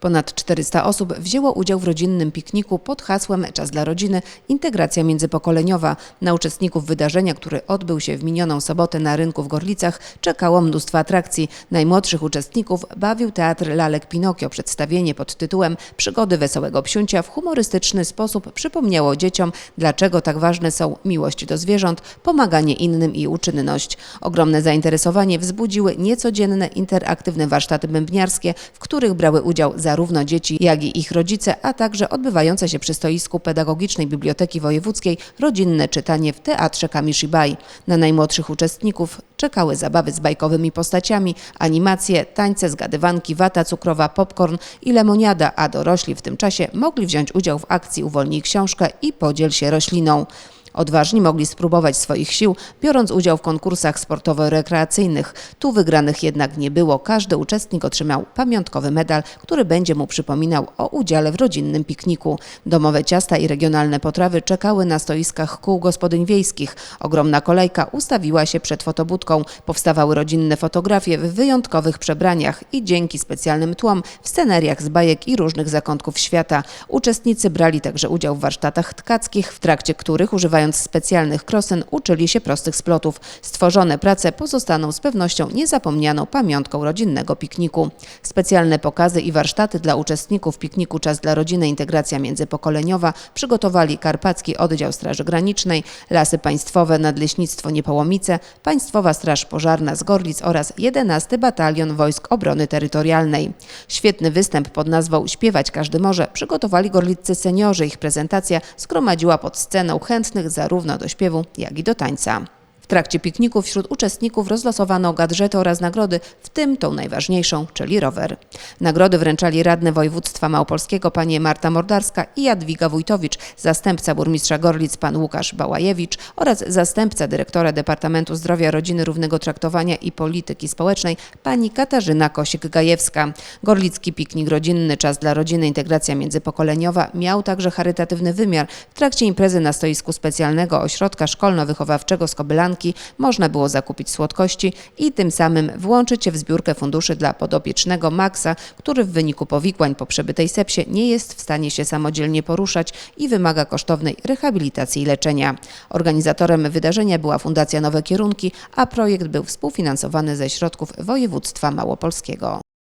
Ponad 400 osób wzięło udział w rodzinnym pikniku pod hasłem Czas dla rodziny – integracja międzypokoleniowa. Na uczestników wydarzenia, który odbył się w minioną sobotę na rynku w Gorlicach, czekało mnóstwo atrakcji. Najmłodszych uczestników bawił teatr Lalek Pinokio. Przedstawienie pod tytułem Przygody wesołego psiuncia w humorystyczny sposób przypomniało dzieciom, dlaczego tak ważne są miłość do zwierząt, pomaganie innym i uczynność. Ogromne zainteresowanie wzbudziły niecodzienne interaktywne warsztaty bębniarskie, w których brały udział zarówno dzieci, jak i ich rodzice, a także odbywające się przy stoisku Pedagogicznej Biblioteki Wojewódzkiej rodzinne czytanie w Teatrze Kamishibai. Na najmłodszych uczestników czekały zabawy z bajkowymi postaciami, animacje, tańce, zgadywanki, wata cukrowa, popcorn i lemoniada, a dorośli w tym czasie mogli wziąć udział w akcji Uwolnij książkę i podziel się rośliną. Odważni mogli spróbować swoich sił, biorąc udział w konkursach sportowo-rekreacyjnych. Tu wygranych jednak nie było. Każdy uczestnik otrzymał pamiątkowy medal, który będzie mu przypominał o udziale w rodzinnym pikniku. Domowe ciasta i regionalne potrawy czekały na stoiskach kół gospodyń wiejskich. Ogromna kolejka ustawiła się przed fotobudką. Powstawały rodzinne fotografie w wyjątkowych przebraniach i dzięki specjalnym tłom w sceneriach z bajek i różnych zakątków świata. Uczestnicy brali także udział w warsztatach tkackich, w trakcie których używając specjalnych krosyn uczyli się prostych splotów. Stworzone prace pozostaną z pewnością niezapomnianą pamiątką rodzinnego pikniku. Specjalne pokazy i warsztaty dla uczestników pikniku Czas dla Rodziny Integracja Międzypokoleniowa przygotowali Karpacki Oddział Straży Granicznej, Lasy Państwowe Nadleśnictwo Niepołomice, Państwowa Straż Pożarna z Gorlic oraz 11 Batalion Wojsk Obrony Terytorialnej. Świetny występ pod nazwą Śpiewać każdy może przygotowali gorliccy seniorzy. Ich prezentacja zgromadziła pod sceną chętnych zarówno do śpiewu, jak i do tańca. Trakcie pikniku wśród uczestników rozlosowano gadżety oraz nagrody, w tym tą najważniejszą, czyli rower. Nagrody wręczali radne województwa małopolskiego panie Marta Mordarska i Jadwiga Wójtowicz, zastępca burmistrza Gorlic pan Łukasz Bałajewicz oraz zastępca dyrektora Departamentu Zdrowia, Rodziny, Równego Traktowania i Polityki Społecznej pani Katarzyna Kosik-Gajewska. Gorlicki piknik rodzinny Czas dla Rodziny Integracja Międzypokoleniowa miał także charytatywny wymiar. W trakcie imprezy na stoisku specjalnego ośrodka szkolno-wychowawczego z Kobylanki można było zakupić słodkości i tym samym włączyć się w zbiórkę funduszy dla podopiecznego Maxa, który w wyniku powikłań po przebytej sepsie nie jest w stanie się samodzielnie poruszać i wymaga kosztownej rehabilitacji i leczenia. Organizatorem wydarzenia była Fundacja Nowe Kierunki, a projekt był współfinansowany ze środków województwa małopolskiego.